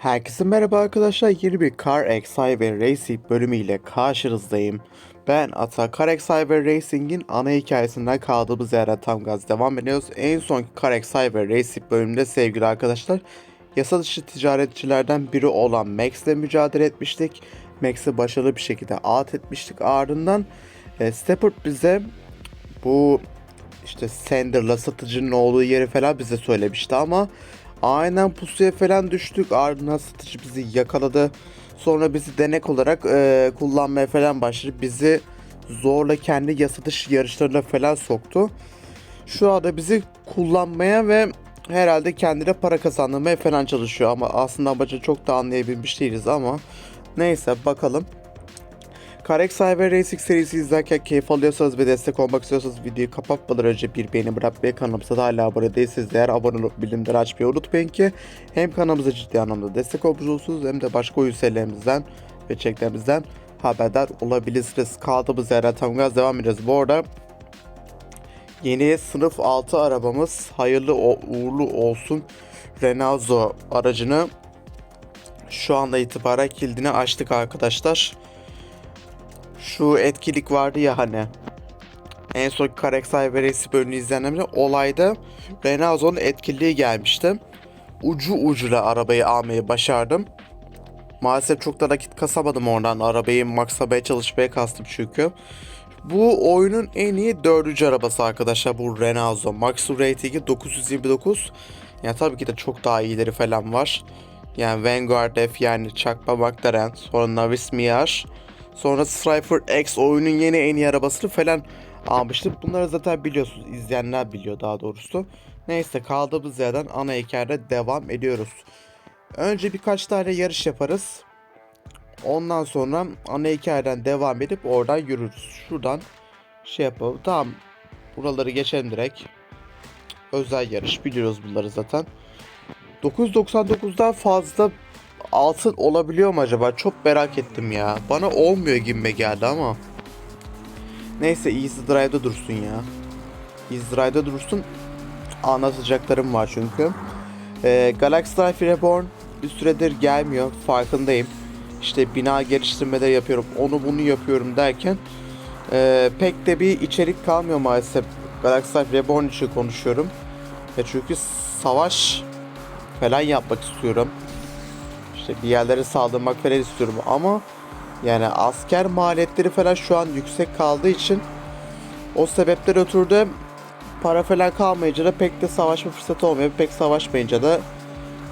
Herkese merhaba arkadaşlar. Yeni bir Car X Cyber Racing bölümüyle karşınızdayım. Ben Ata. Car X Cyber Racing'in ana hikayesinden kaldığımız yerden tam gaz devam ediyoruz. En son Car X Cyber Racing bölümünde sevgili arkadaşlar yasa dışı ticaretçilerden biri olan Max'le mücadele etmiştik. Max'i başarılı bir şekilde alt etmiştik. Ardından e, Stepper bize bu işte Sander'la satıcının olduğu yeri falan bize söylemişti ama aynen pusuya falan düştük. Ardından satıcı bizi yakaladı. Sonra bizi denek olarak e, kullanmaya falan başladı. Bizi zorla kendi yasa yarışlarına falan soktu. Şu anda bizi kullanmaya ve herhalde kendine para kazandırmaya falan çalışıyor. Ama aslında amacı çok da anlayabilmiş değiliz ama neyse bakalım. Karek Cyber Racing serisi izlerken keyif alıyorsanız ve destek olmak istiyorsanız videoyu kapatmadan önce bir beğeni bırakmayı kanalımıza da hala abone değilseniz eğer abone olup bildirimleri açmayı unutmayın ki hem kanalımıza ciddi anlamda destek olmuş hem de başka oyun serilerimizden ve çeklerimizden haberdar olabilirsiniz. Kaldığımız yerden tam gaz devam ediyoruz. Bu arada yeni sınıf 6 arabamız hayırlı uğurlu olsun Renault aracını şu anda itibaren kilidini açtık arkadaşlar şu etkilik vardı ya hani. En son Karek Cyber Race bölümünü izleyenlerimde olayda Renault'un etkiliği gelmişti. Ucu ucuyla arabayı almayı başardım. Maalesef çok da nakit kasamadım oradan. Arabayı maxlamaya çalışmaya kastım çünkü. Bu oyunun en iyi dördüncü arabası arkadaşlar bu Renault. Max ratingi 929. Yani tabii ki de çok daha iyileri falan var. Yani Vanguard F yani çakma McLaren. Sonra Navis Mirage. Sonra Strifer X oyunun yeni en iyi arabasını falan almıştım. Bunları zaten biliyorsunuz. izleyenler biliyor daha doğrusu. Neyse kaldığımız yerden ana hikayede devam ediyoruz. Önce birkaç tane yarış yaparız. Ondan sonra ana hikayeden devam edip oradan yürürüz. Şuradan şey yapalım. Tamam. Buraları geçelim direkt. Özel yarış biliyoruz bunları zaten. 999'dan fazla altın olabiliyor mu acaba? Çok merak ettim ya. Bana olmuyor gibi geldi ama. Neyse Easy Drive'da dursun ya. Easy Drive'da dursun. Anlatacaklarım var çünkü. Ee, Galaxy Life Reborn bir süredir gelmiyor. Farkındayım. İşte bina geliştirmede yapıyorum. Onu bunu yapıyorum derken ee, pek de bir içerik kalmıyor maalesef. Galaxy Life Reborn için konuşuyorum. Ya çünkü savaş falan yapmak istiyorum. İşte bir yerlere saldırmak falan istiyorum ama yani asker maliyetleri falan şu an yüksek kaldığı için o sebepler ötürü de para falan kalmayınca da pek de savaşma fırsatı olmuyor. Pek savaşmayınca da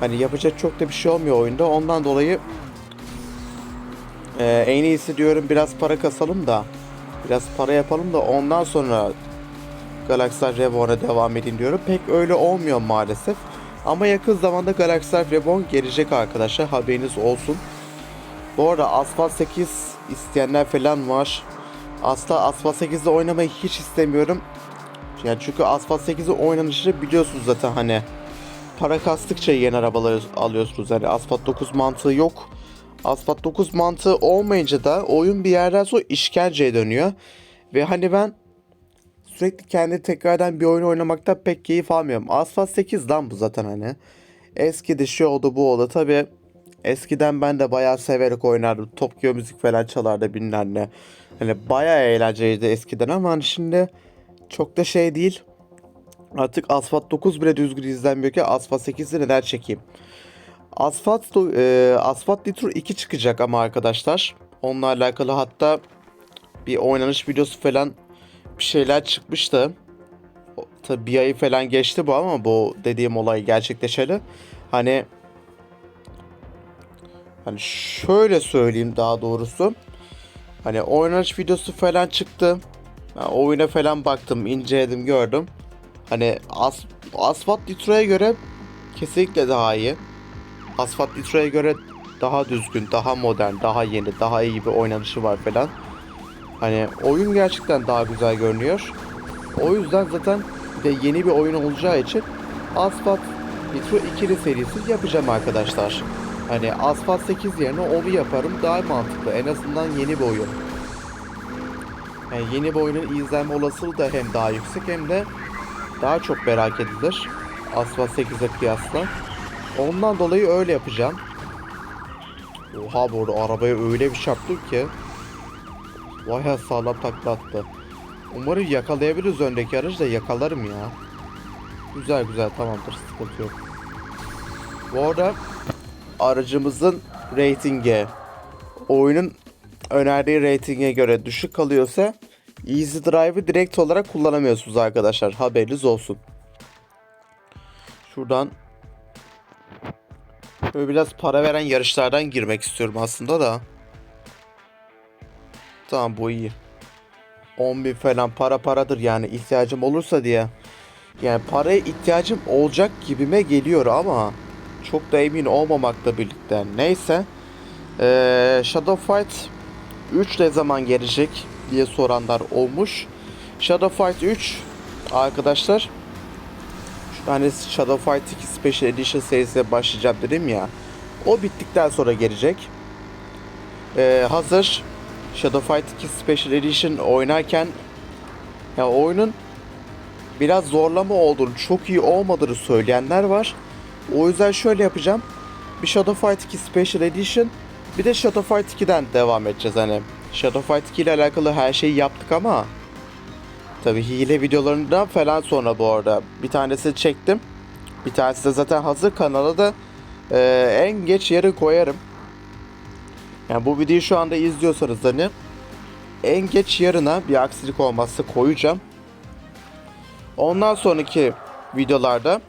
hani yapacak çok da bir şey olmuyor oyunda. Ondan dolayı e, en iyisi diyorum biraz para kasalım da biraz para yapalım da ondan sonra Galaxy Reborn'a devam edin diyorum. Pek öyle olmuyor maalesef. Ama yakın zamanda Galaxy Reborn gelecek arkadaşlar. Haberiniz olsun. Bu arada Asphalt 8 isteyenler falan var. Asla Asphalt 8'de oynamayı hiç istemiyorum. Yani çünkü Asphalt 8'i oynanışı biliyorsunuz zaten hani. Para kastıkça yeni arabaları alıyorsunuz. Yani Asphalt 9 mantığı yok. Asphalt 9 mantığı olmayınca da oyun bir yerden sonra işkenceye dönüyor. Ve hani ben sürekli kendi tekrardan bir oyun oynamakta pek keyif almıyorum. Asphalt 8 lan bu zaten hani. Eski de şey oldu bu oldu. Tabi eskiden ben de bayağı severek oynardım. Tokyo müzik falan çalardı bilmem ne. Hani bayağı eğlenceliydi eskiden ama hani şimdi çok da şey değil. Artık Asphalt 9 bile düzgün izlenmiyor ki Asphalt 8'i neden çekeyim. Asphalt, e, Asphalt Nitro 2 çıkacak ama arkadaşlar. Onunla alakalı hatta bir oynanış videosu falan bir şeyler çıkmıştı. Tabii bir ayı falan geçti bu ama bu dediğim olay gerçekleşeli. Hani hani şöyle söyleyeyim daha doğrusu. Hani oynanış videosu falan çıktı. Ben oyuna falan baktım, inceledim, gördüm. Hani As Asphalt Nitro'ya göre kesinlikle daha iyi. Asphalt Nitro'ya göre daha düzgün, daha modern, daha yeni, daha iyi bir oynanışı var falan. Hani oyun gerçekten daha güzel görünüyor. O yüzden zaten de yeni bir oyun olacağı için Asphalt Nitro 2'li serisi yapacağım arkadaşlar. Hani Asphalt 8 yerine onu yaparım daha mantıklı. En azından yeni bir oyun. Yani yeni bir oyunun izlenme olasılığı da hem daha yüksek hem de daha çok merak edilir. Asphalt 8'e kıyasla. Ondan dolayı öyle yapacağım. Oha bu arabaya öyle bir çarptım ki. Vay sağlam takla attı. Umarım yakalayabiliriz öndeki aracı da yakalarım ya. Güzel güzel tamamdır sıkıntı yok. Bu arada aracımızın reytingi oyunun önerdiği reytinge göre düşük kalıyorsa Easy Drive'ı direkt olarak kullanamıyorsunuz arkadaşlar. Haberiniz olsun. Şuradan böyle biraz para veren yarışlardan girmek istiyorum aslında da. Tamam bu iyi. 10 bin falan para paradır yani ihtiyacım olursa diye. Yani paraya ihtiyacım olacak gibime geliyor ama çok da emin olmamakla birlikte. Neyse. Ee, Shadow Fight 3 ne zaman gelecek diye soranlar olmuş. Shadow Fight 3 arkadaşlar hani Shadow Fight 2 Special Edition serisine başlayacağım dedim ya. O bittikten sonra gelecek. Ee, hazır Shadow Fight 2 Special Edition oynarken ya oyunun biraz zorlama olduğunu, çok iyi olmadığını söyleyenler var. O yüzden şöyle yapacağım. Bir Shadow Fight 2 Special Edition, bir de Shadow Fight 2'den devam edeceğiz hani. Shadow Fight 2 ile alakalı her şeyi yaptık ama tabi hile videolarından falan sonra bu arada bir tanesi çektim. Bir tanesi de zaten hazır kanala da e, en geç yarın koyarım. Yani bu videoyu şu anda izliyorsanız hani en geç yarına bir aksilik olmazsa koyacağım. Ondan sonraki videolarda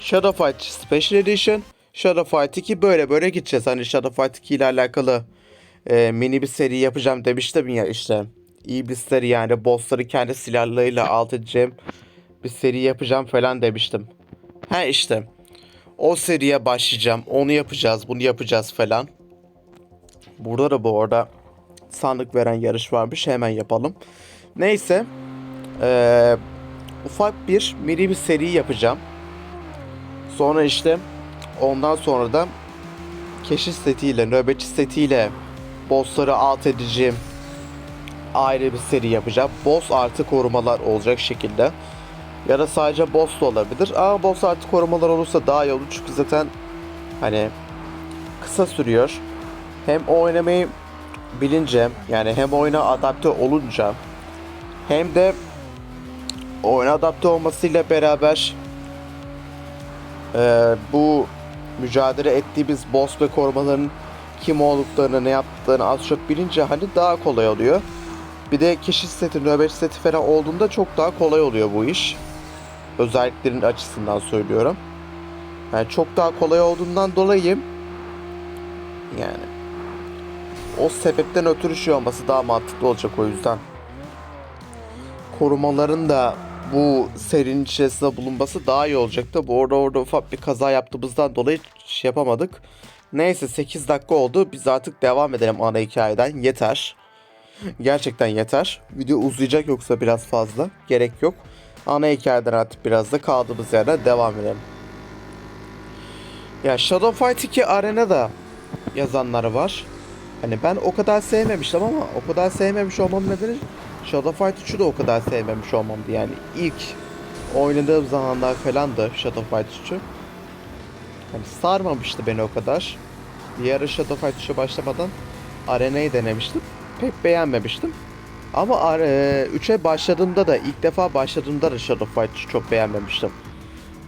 Shadow Fight Special Edition, Shadow Fight 2 böyle böyle gideceğiz. Hani Shadow Fight 2 ile alakalı e, mini bir seri yapacağım demiştim ya işte. Seri yani bossları kendi silahlarıyla alt edeceğim bir seri yapacağım falan demiştim. Ha işte o seriye başlayacağım. Onu yapacağız, bunu yapacağız falan. Burada da bu arada sandık veren yarış varmış. Hemen yapalım. Neyse. Ee, ufak bir mini bir seri yapacağım. Sonra işte ondan sonra da keşif setiyle, nöbetçi setiyle bossları alt edeceğim ayrı bir seri yapacağım. Boss artı korumalar olacak şekilde. Ya da sadece boss da olabilir. Ama boss artı korumalar olursa daha iyi olur. Çünkü zaten hani kısa sürüyor. Hem oynamayı bilince yani hem oyuna adapte olunca hem de oyuna adapte olmasıyla beraber e, bu mücadele ettiğimiz boss ve korumaların kim olduklarını ne yaptıklarını az çok bilince hani daha kolay oluyor. Bir de keşif seti, nöbet seti falan olduğunda çok daha kolay oluyor bu iş. Özelliklerin açısından söylüyorum. Yani çok daha kolay olduğundan dolayı yani o sebepten ötürü şey olması daha mantıklı olacak o yüzden. Korumaların da bu serinin içerisinde bulunması daha iyi olacaktı. Bu orada orada ufak bir kaza yaptığımızdan dolayı şey yapamadık. Neyse 8 dakika oldu. Biz artık devam edelim ana hikayeden. Yeter. Gerçekten yeter. Video uzayacak yoksa biraz fazla. Gerek yok. Ana hikayeden artık biraz da kaldığımız yerden devam edelim. Ya Shadow Fight 2 Arena'da yazanları var. Hani ben o kadar sevmemiştim ama o kadar sevmemiş olmam nedeni Shadow Fight 3'ü de o kadar sevmemiş olmamdı. Yani ilk oynadığım zamanlar falandı Shadow Fight 3'ü. Hani sarmamıştı beni o kadar. Ara Shadow Fight 3'e başlamadan Arena'yı denemiştim. Pek beğenmemiştim. Ama 3'e başladığımda da ilk defa başladığımda da Shadow Fight 3'ü çok beğenmemiştim.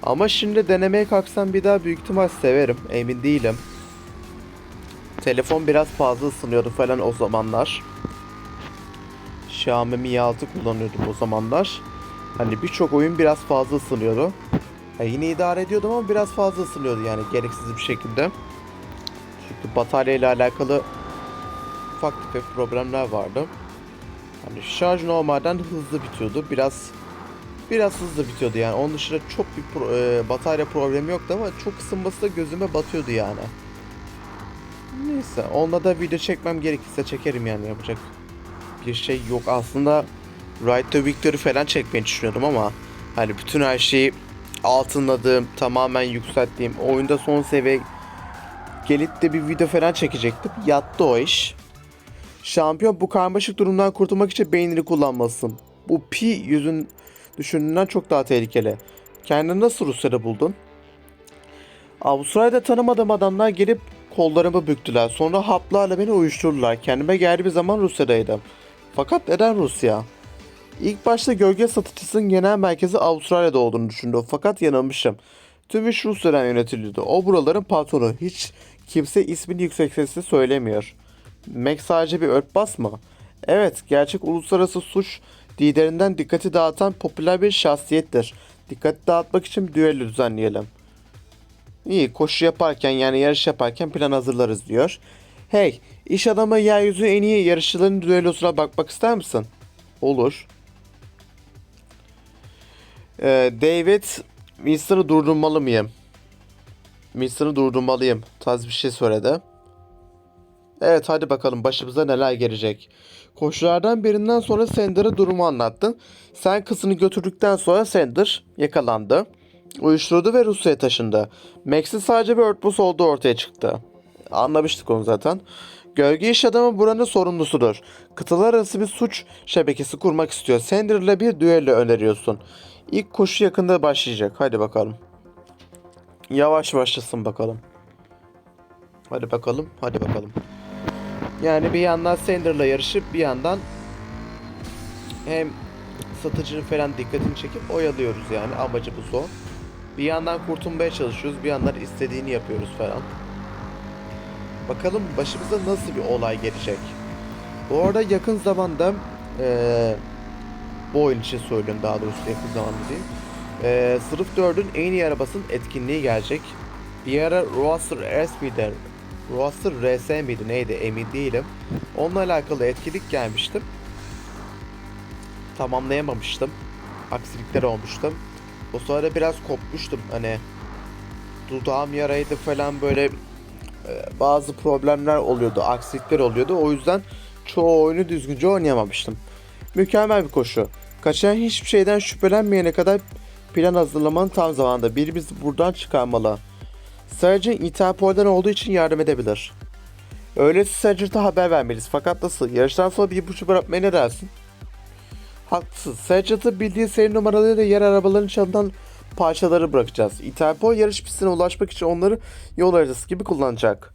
Ama şimdi denemeye kalksam bir daha büyük ihtimal severim. Emin değilim. Telefon biraz fazla ısınıyordu falan o zamanlar. Xiaomi Mi 6 kullanıyordum o zamanlar. Hani birçok oyun biraz fazla ısınıyordu. Ya yine idare ediyordum ama biraz fazla ısınıyordu yani gereksiz bir şekilde. Çünkü batarya ile alakalı ufak tefek problemler vardı. Hani şarj normalden hızlı bitiyordu. Biraz biraz hızlı bitiyordu yani. Onun dışında çok bir pro, e, batarya problemi yoktu ama çok ısınması da gözüme batıyordu yani. Neyse onda da video çekmem gerekirse çekerim yani yapacak bir şey yok. Aslında Ride to Victory falan çekmeyi düşünüyordum ama hani bütün her şeyi altınladığım, tamamen yükselttiğim, oyunda son seviye gelip de bir video falan çekecektim. Yattı o iş. Şampiyon bu karmaşık durumdan kurtulmak için beynini kullanmalısın. Bu pi yüzün düşündüğünden çok daha tehlikeli. Kendini nasıl Rusya'da buldun? Avustralya'da tanımadığım adamlar gelip kollarımı büktüler. Sonra haplarla beni uyuşturdular. Kendime geldiği bir zaman Rusya'daydım. Fakat neden Rusya? İlk başta gölge satıcısının genel merkezi Avustralya'da olduğunu düşündüm. Fakat yanılmışım. Tüm iş Rusya'dan yönetiliyordu. O buraların patronu. Hiç kimse ismini yüksek sesle söylemiyor. Mac sadece bir örtbas mı? Evet, gerçek uluslararası suç liderinden dikkati dağıtan popüler bir şahsiyettir. Dikkati dağıtmak için bir düello düzenleyelim. İyi, koşu yaparken yani yarış yaparken plan hazırlarız diyor. Hey, iş adamı yeryüzü en iyi yarışçıların düellosuna bakmak ister misin? Olur. Ee, David, Winston'ı durdurmalı mıyım? Winston'ı durdurmalıyım. Taz bir şey söyledi. Evet hadi bakalım başımıza neler gelecek. Koşulardan birinden sonra Sander'a durumu anlattın. Sen kızını götürdükten sonra Sander yakalandı. Uyuşturuldu ve Rusya'ya taşındı. Max'in sadece bir örtbas olduğu ortaya çıktı. Anlamıştık onu zaten. Gölge iş adamı buranın sorumlusudur. Kıtalar arası bir suç şebekesi kurmak istiyor. Sander'la bir düello öneriyorsun. İlk koşu yakında başlayacak. Hadi bakalım. Yavaş başlasın bakalım. Hadi bakalım, hadi bakalım. Yani bir yandan Sander'la yarışıp bir yandan hem satıcının falan dikkatini çekip oyalıyoruz yani amacımız o. Bir yandan kurtulmaya çalışıyoruz, bir yandan istediğini yapıyoruz falan. Bakalım başımıza nasıl bir olay gelecek. Bu arada yakın zamanda eee bu oyun için söylüyorum daha doğrusu yakın zamanda değil. Eee sınıf 4'ün en iyi arabasının etkinliği gelecek. Bir ara Roadster S miydi? Roadster RS miydi neydi emin değilim. Onunla alakalı etkinlik gelmiştim. Tamamlayamamıştım. Aksilikler olmuştum. O sırada biraz kopmuştum hani dudağım yaraydı falan böyle e, bazı problemler oluyordu, aksilikler oluyordu. O yüzden çoğu oyunu düzgünce oynayamamıştım. Mükemmel bir koşu. Kaçan hiçbir şeyden şüphelenmeyene kadar plan hazırlamanın tam zamanında. Biri bizi buradan çıkarmalı. Sadece Interpol'den olduğu için yardım edebilir. Öyleyse Sergeant'a haber vermeliyiz. Fakat nasıl? Yarıştan sonra bir ipucu bırakmaya ne dersin? Haklısın. Sergeant'ın bildiği seri numaralarıyla yer arabaların çalınan parçaları bırakacağız. Interpol yarış pistine ulaşmak için onları yol haritası gibi kullanacak.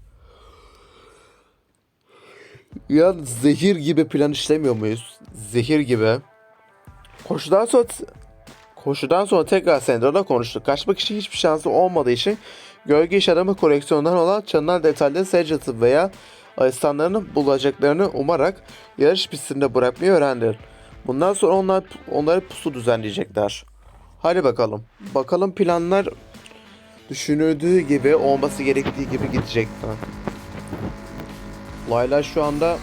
Ya zehir gibi plan işlemiyor muyuz? Zehir gibi. Koşudan sonra koşudan sonra tekrar Sandra'la konuştuk. Kaçmak için hiçbir şansı olmadığı için gölge iş adamı koleksiyondan olan çalınan detayları Sergeant'ın veya asistanlarının bulacaklarını umarak yarış pistinde bırakmayı öğrendi. Bundan sonra onlar onları pusu düzenleyecekler. Hadi bakalım. Bakalım planlar düşünüldüğü gibi olması gerektiği gibi gidecek mi? Olaylar şu anda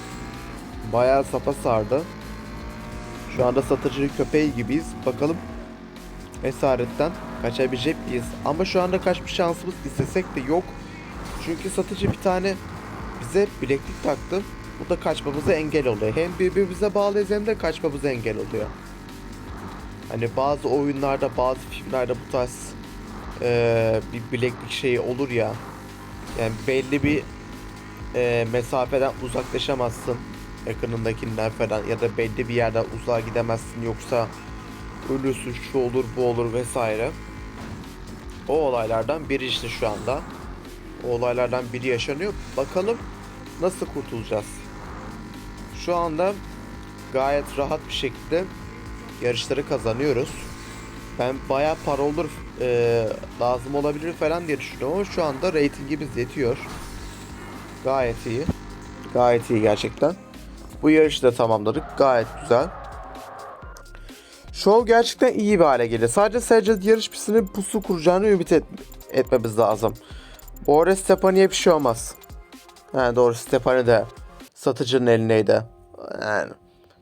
bayağı sapa sardı. Şu anda satıcı köpeği gibiyiz. Bakalım esaretten kaçabilecek miyiz? Ama şu anda kaçma şansımız istesek de yok. Çünkü satıcı bir tane bize bileklik taktı. Bu da kaçmamıza engel oluyor. Hem birbirimize bağlıyız hem de kaçmamıza engel oluyor. Hani bazı oyunlarda, bazı filmlerde bu tarz eee, bir bileklik şeyi olur ya. Yani belli bir eee, mesafeden uzaklaşamazsın. Yakınındakinden falan ya da belli bir yerden uzağa gidemezsin yoksa ölürsün şu olur bu olur vesaire. O olaylardan biri işte şu anda. O olaylardan biri yaşanıyor. Bakalım nasıl kurtulacağız? Şu anda gayet rahat bir şekilde yarışları kazanıyoruz. Ben bayağı para olur e, lazım olabilir falan diye düşünüyorum ama şu anda reytingimiz yetiyor. Gayet iyi. Gayet iyi gerçekten. Bu yarışı da tamamladık. Gayet güzel. Show gerçekten iyi bir hale geldi. Sadece sadece yarış pistinin pusu kuracağını ümit et- etmemiz lazım. Bu arada Stepani'ye bir şey olmaz. Yani doğru Stepani de satıcının elindeydi. Yani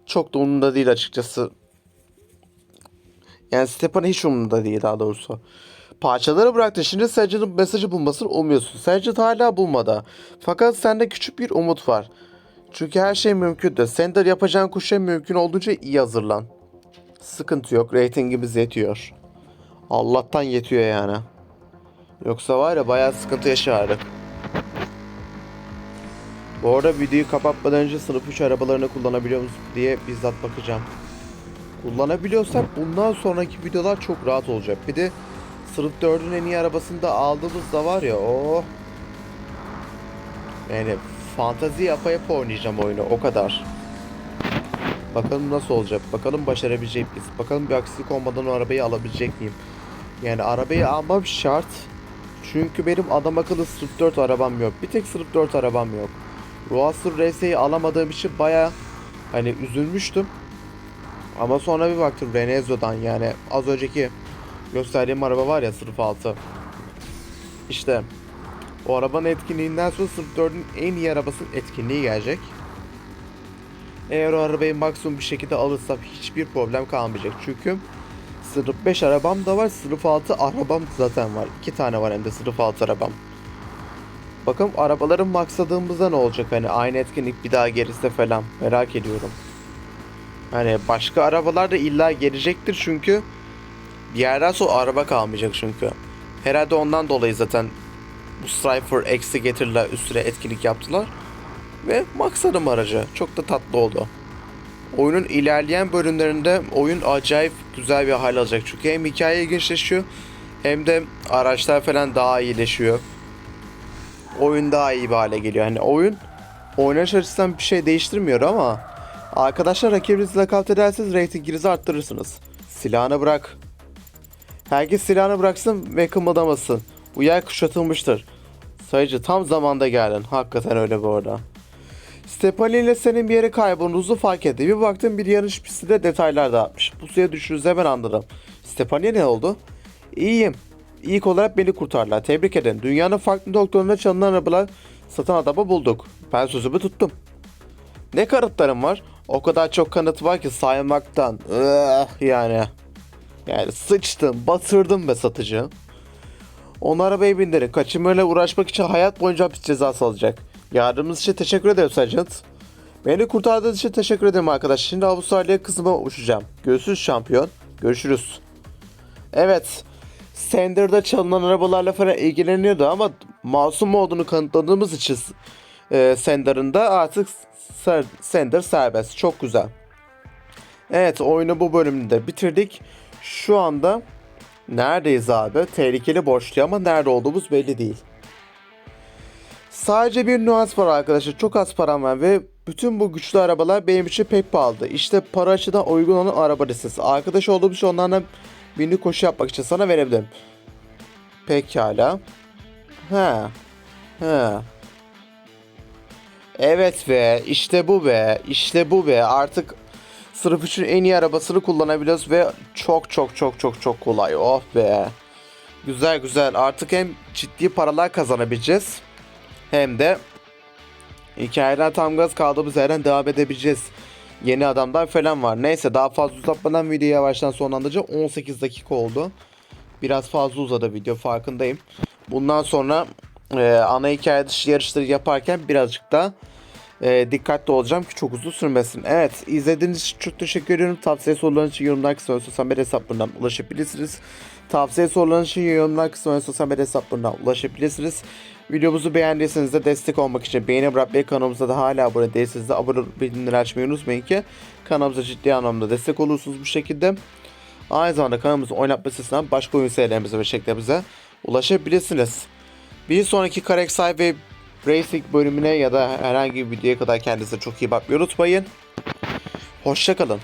çok da umurunda değil açıkçası. Yani Stepani hiç umurunda değil daha doğrusu. Parçaları bıraktı. Şimdi Sergeant'ın mesajı bulmasını umuyorsun. Sergeant hala bulmadı. Fakat sende küçük bir umut var. Çünkü her şey mümkündür. Sen de yapacağın kuşa mümkün olduğunca iyi hazırlan. Sıkıntı yok. Ratingimiz yetiyor. Allah'tan yetiyor yani. Yoksa var ya bayağı sıkıntı yaşardık. Bu arada videoyu kapatmadan önce sınıf 3 arabalarını kullanabiliyor musun diye bizzat bakacağım. Kullanabiliyorsak bundan sonraki videolar çok rahat olacak. Bir de sınıf 4'ün en iyi arabasını da aldığımız da var ya o yani fantazi yapa yapa oynayacağım oyunu o kadar. Bakalım nasıl olacak. Bakalım başarabilecek miyiz? Bakalım bir aksilik olmadan o arabayı alabilecek miyim? Yani arabayı almam şart. Çünkü benim adam akıllı sırf 4 arabam yok. Bir tek sırf 4 arabam yok. Roadster RS'yi alamadığım için baya hani üzülmüştüm. Ama sonra bir baktım Renezo'dan yani az önceki gösterdiğim araba var ya sırf 6. İşte o arabanın etkinliğinden sonra sırf 4'ün en iyi arabasının etkinliği gelecek. Eğer o arabayı maksimum bir şekilde alırsam hiçbir problem kalmayacak. Çünkü sınıf 5 arabam da var. Sınıf 6 arabam zaten var. 2 tane var hem de sınıf 6 arabam. Bakalım arabaların maksadığımızda ne olacak hani aynı etkinlik bir daha gelirse falan merak ediyorum. Hani başka arabalar da illa gelecektir çünkü bir yerden sonra araba kalmayacak çünkü. Herhalde ondan dolayı zaten bu Strifer X'i getirdiler üstüne etkinlik yaptılar. Ve maksadım aracı. Çok da tatlı oldu. Oyunun ilerleyen bölümlerinde oyun acayip güzel bir hal alacak. Çünkü hem hikaye ilginçleşiyor hem de araçlar falan daha iyileşiyor. Oyun daha iyi bir hale geliyor. Hani oyun oynanış açısından bir şey değiştirmiyor ama arkadaşlar rakibinizle rekabet ederseniz reytinginizi arttırırsınız. Silahını bırak. Herkes silahını bıraksın ve kımıldamasın. Bu yer kuşatılmıştır. Sayıcı tam zamanda geldin. Hakikaten öyle bu arada. Stepani ile senin bir yere kaybolduğunuzu fark etti. Bir baktım bir yarış pistinde detaylar dağıtmış. Bu suya düştüğünüzü hemen anladım. Stepani'ye ne oldu? İyiyim. İlk olarak beni kurtardılar. Tebrik ederim. Dünyanın farklı doktorlarına çalınan arabalar satan adamı bulduk. Ben sözümü tuttum. Ne kanıtlarım var? O kadar çok kanıt var ki saymaktan. Ugh, yani. Yani sıçtım, batırdım be satıcı. Onu arabaya bindirin. Kaçırmayla uğraşmak için hayat boyunca hapis cezası alacak. Yardımınız için teşekkür ederim Sergeant. Beni kurtardığınız için teşekkür ederim arkadaş. Şimdi Avustralya'ya kızıma uçacağım. Görüşürüz şampiyon. Görüşürüz. Evet. Sender'da çalınan arabalarla falan ilgileniyordu ama masum olduğunu kanıtladığımız için e, Sender'ın da artık Sender serbest. Çok güzel. Evet oyunu bu bölümde bitirdik. Şu anda neredeyiz abi? Tehlikeli borçlu ama nerede olduğumuz belli değil. Sadece bir nüans var arkadaşlar. Çok az param var ve bütün bu güçlü arabalar benim için pek pahalı. İşte para açıdan uygun olan araba listesi. Arkadaş olduğum için onlardan birini koşu yapmak için sana verebilirim. Pekala. He. He. Evet be. işte bu be. işte bu be. Artık sırf üçün en iyi arabasını kullanabiliyoruz ve çok çok çok çok çok kolay. Oh be. Güzel güzel. Artık hem ciddi paralar kazanabileceğiz. Hem de hikayeden tam gaz kaldığımız yerden devam edebileceğiz. Yeni adamlar falan var. Neyse daha fazla uzatmadan videoyu yavaştan sonlandıracağım. 18 dakika oldu. Biraz fazla uzadı video farkındayım. Bundan sonra e, ana hikaye dışı yarışları yaparken birazcık daha e, dikkatli olacağım ki çok uzun sürmesin. Evet izlediğiniz için çok teşekkür ediyorum. Tavsiye sorularınız için yorumlar kısmına sosyal medya hesaplarından ulaşabilirsiniz. Tavsiye sorularınız için yorumlar kısmına sosyal medya hesaplarından ulaşabilirsiniz. Videomuzu beğendiyseniz de destek olmak için beğeni bırakmayı kanalımıza da hala abone değilseniz de abone olup bildirimleri açmayı unutmayın ki kanalımıza ciddi anlamda destek olursunuz bu şekilde. Aynı zamanda kanalımızın oynatma sitesinden başka oyun serilerimize ve şekillerimize ulaşabilirsiniz. Bir sonraki Kareksay ve Racing bölümüne ya da herhangi bir videoya kadar kendinize çok iyi bakmayı unutmayın. Hoşçakalın.